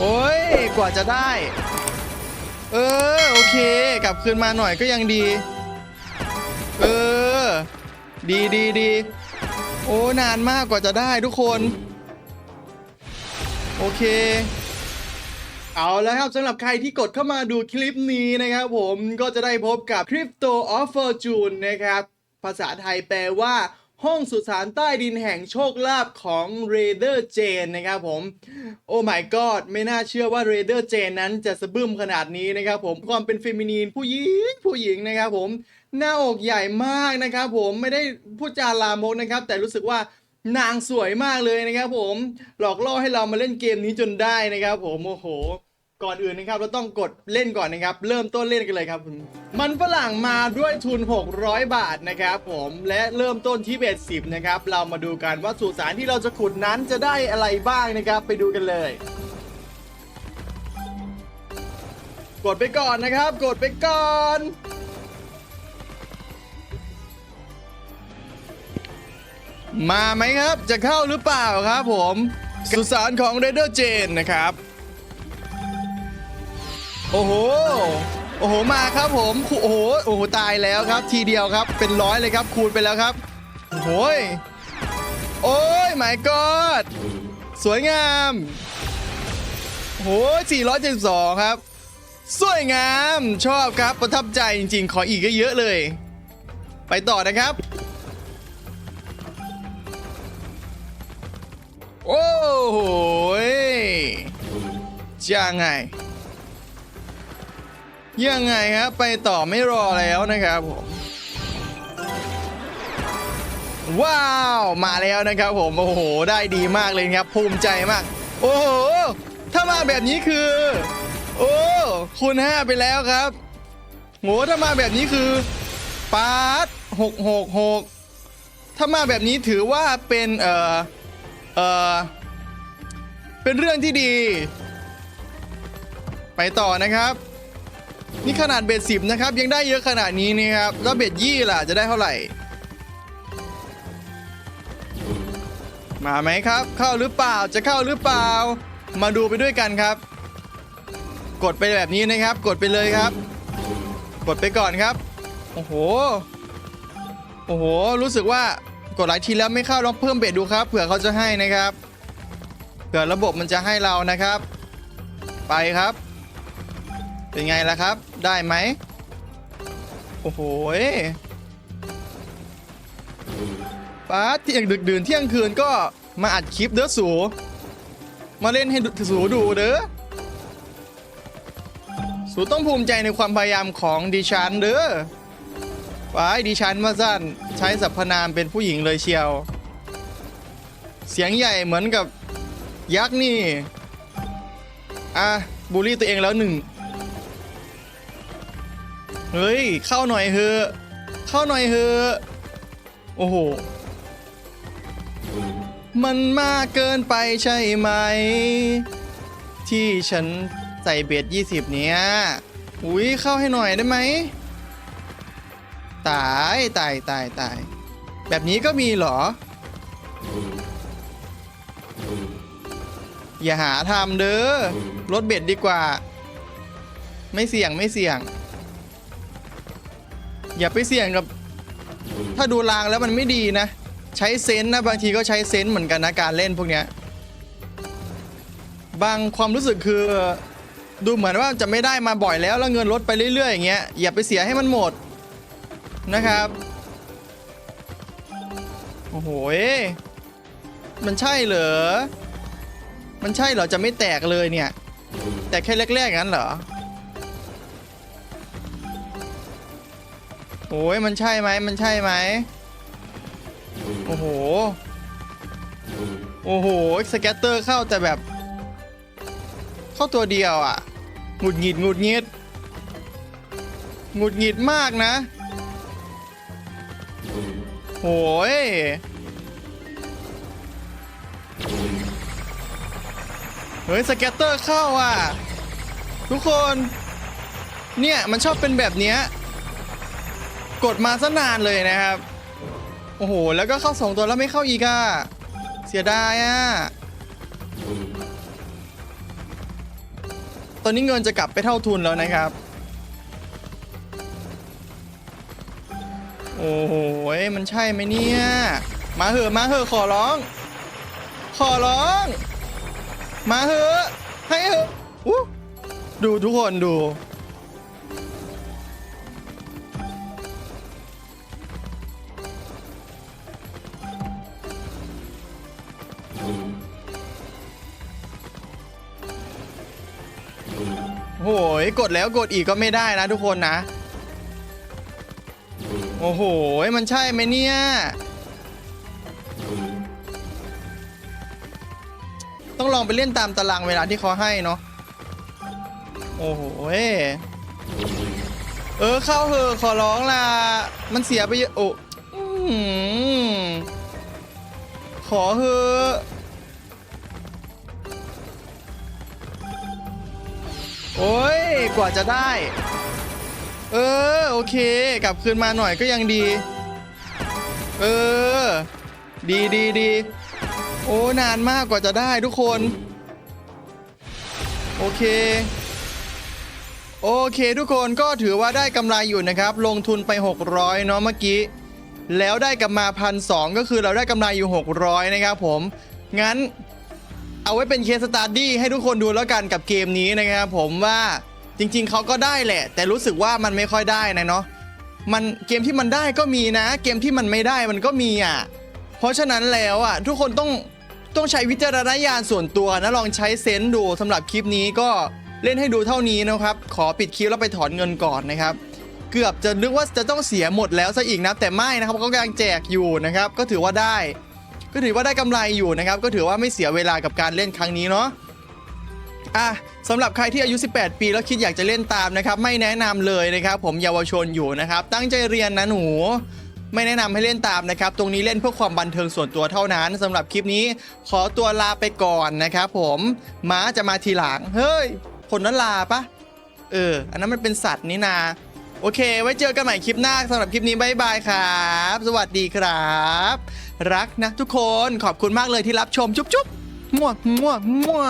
โอ้ย กว่าจะได้ เออ โอเค กลับคืนมาหน่อยก็ยังดี เออ ดีดีดีโอ้ นานมากกว่าจะได้ทุกคน โอเค เอาแล้วครับสำหรับใครที่กดเข้ามาดูคลิปนี้นะครับผมก็จะได้พบกับ Crypto of Fortune นะครับ ภาษาไทยแปลว่า ห้องสุสานใต้ดินแห่งโชคลาภของ Raider Jane นะครับผมโอ้ my god ไม่น่าเชื่อว่า Raider Jane นั้นจะสะบึ้มขนาดนี้นะครับผมความเป็นเฟมินีนผู้หญิงผู้หญิงนะครับผมหน้าอกใหญ่มากนะครับผมไม่ได้พูดจาลามกนะครับ แต่รู้สึกว่านางสวยมากเลยนะครับผมหลอกล่อให้เรามาเล่นเกมนี้จนได้นะครับผมโอ้โห ก่อนอื่นนะครับเราต้องกดเล่นก่อนนะครับ เริ่มต้นเล่นกันเลยครับมันฝรั่งมาด้วยทุน 600 บาทนะครับผมและเริ่มต้นที่เบสสิบนะครับเรามาดูกันว่าสุสานที่เราจะขุดนั้นจะได้อะไรบ้างนะครับ ไปดูกันเลย กดไปก่อนนะครับ กดไปก่อนมาไหมครับ จะเข้าหรือเปล่าครับผม สุสานของ r a d e r Jane นะครับ โอ้โห โอ้โห มาครับผมคูโอ้โห โอ้โห ตายแล้วครับ ทีเดียวครับ เป็นร้อยเลยครับ คูณไปแล้วครับ โอ้โหยโอ้ย my god สวยงามโอ้โห472 ครับ สวยงาม ชอบครับ ประทับใจจริง ๆ ขออีกก็เยอะเลย ไปต่อนะครับ โอ้โหยยังไง ยังไงครับไปต่อไม่รอแล้วนะครับผมว้าว มาแล้วนะครับผม โอ้โห ได้ดีมากเลยครับ ภูมิใจมาก โอ้โห ถ้ามาแบบนี้คือ โอ้คูณห้าไปแล้วครับโหถ้ามาแบบนี้คือปาร์ตหกหกหกถ้ามาแบบนี้ถือว่าเป็น เอ่อ เอ่อ เป็นเรื่องที่ดี ไปต่อนะครับ นี่ขนาดเบ็ดสิบนะครับ ยังได้เยอะขนาดนี้นี่ครับ แล้วเบ็ดยี่ล่ะจะได้เท่าไหร่ มาไหมครับ เข้าหรือเปล่าจะเข้าหรือเปล่า มาดูไปด้วยกันครับ กดไปแบบนี้นะครับ กดไปเลยครับ กดไปก่อนครับ โอ้โห โอ้โห รู้สึกว่ากดหลายทีแล้วไม่เข้าลองเพิ่มเบ็ดดูครับ เผื่อเขาจะให้นะครับ เผื่อระบบมันจะให้เรานะครับ ไปครับ เป็นไงล่ะครับ ได้ไหม โอ้โหป้าเที่ยงดึกดื่นเที่ยงคืนก็มาอัดคลิปเด้อสู มาเล่นให้สูดูเด้อ สูต้องภูมิใจในความพยายามของดิฉันเด้อว้ายดิฉันมาสั้นใช้สรรพนามเป็นผู้หญิงเลยเชียว เสียงใหญ่เหมือนกับยักษ์นี่ อะบูลลี่ตัวเองแล้วหนึ่ง เฮ้ย เข้าหน่อยเถอะเข้าหน่อยเถอะโอ้โห มันมากเกินไปใช่ไหม ที่ฉันใส่เบ็ด20 เนี้ยอุ้ยเข้าให้หน่อยได้ไหม ตายตายตายตาย แบบนี้ก็มีเหรอ อย่าหาทำเด้อลดเบ็ดดีกว่า ไม่เสี่ยงไม่เสี่ยง อย่าไปเสี่ยงกับ ถ้าดูรางแล้วมันไม่ดีนะ ใช้เซนส์นะบางทีก็ใช้เซนส์เหมือนกันนะการเล่นพวกเนี้ยบางความรู้สึกคือดูเหมือนว่าจะไม่ได้มาบ่อยแล้วแล้วเงินลดไปเรื่อยๆอย่างเงี้ยอย่าไปเสียให้มันหมดนะครับโอ้โหยมันใช่เหรอ มันใช่เหรอจะไม่แตกเลยเนี่ย แต่แค่แรกๆงั้นเหรอ โอ้ยมันใช่ไหมมันใช่ไหมโอ้โหโอ้โหสแกตเตอร์เข้าแต่แบบ เข้าตัวเดียวอะหงุดหงิดหงุดหงิดหงุดหงิดมากนะโอ้ยเฮ้ยสแกตเตอร์เข้าอะ ทุกคน เนี่ยมันชอบเป็นแบบเนี้ย กดมาซะนานเลยนะครับ โอ้โห แล้วก็เข้าสองตัวแล้วไม่เข้าอีกอะเสียดายอะตอนนี้เงินจะกลับไปเท่าทุนแล้วนะครับ โอ้โห มันใช่ไหมเนี่ย มาเหอะมาเหอะขอร้อง ขอร้อง มาเหอะ ให้เหอะดูทุกคนดู ยกดแล้วกดอีกก็ไม่ได้นะทุกคนนะ โอ้โห มันใช่ไหมเนี่ยต้องลองไปเล่นตามตารางเวลาที่เขาให้เนาะโอ้โหเออเข้าเหอะขอร้องล่ะ มันเสียไปเยอะโอ้อื้อหือขอเหอะ โอ้ย กว่าจะได้ เออ โอเค กลับคืนมาหน่อยก็ยังดี เออ ดีดีดี โอ้ นานมากกว่าจะได้ทุกคน โอเค โอเคทุกคนก็ถือว่าได้กำไรอยู่นะครับ ลงทุนไป 600 เนาะเมื่อกี้ แล้วได้กลับมาพันสก็คือเราได้กำไรอยู่ 600 นะครับผม งั้น เอาไว้เป็นเคสสตาร์ดี้ให้ทุกคนดูแล้วกันกับเกมนี้นะครับผมว่าจริง ๆเขาก็ได้แหละ แต่รู้สึกว่ามันไม่ค่อยได้นะเนาะมันเกมที่มันได้ก็มีนะ เกมที่มันไม่ได้มันก็มีอะเพราะฉะนั้นแล้วอะทุกคนต้องต้องใช้วิจารณญาณส่วนตัวนะลองใช้เซนส์ดูสำหรับคลิปนี้ก็เล่นให้ดูเท่านี้นะครับ ขอปิดคลิปแล้วไปถอนเงินก่อนนะครับ เกือบจะนึกว่าจะต้องเสียหมดแล้วซะอีกนะแต่ไม่นะครับเขากำลังแจกอยู่นะครับ ก็ถือว่าได้ ก็ถือว่าได้กำไรอยู่นะครับ ก็ถือว่าไม่เสียเวลากับการเล่นครั้งนี้เนาะอะสำหรับใครที่อายุ 18 ปีแล้วคิดอยากจะเล่นตามนะครับ ไม่แนะนำเลยนะครับ ผมเยาวชนอยู่นะครับ ตั้งใจเรียนนะหนูไม่แนะนำให้เล่นตามนะครับ ตรงนี้เล่นเพื่อความบันเทิงส่วนตัวเท่านั้นสำหรับคลิปนี้ขอตัวลาไปก่อนนะครับผมม้าจะมาทีหลัง เฮ้ย คนนั้นลาปะเออ อันนั้นมันเป็นสัตว์นี่นา โอเค ไว้เจอกันใหม่คลิปหน้าสำหรับคลิปนี้บายบายครับ สวัสดีครับ รักนะทุกคนขอบคุณมากเลยที่รับชมจุ๊บจุ๊บมั่วมั่วมั่ว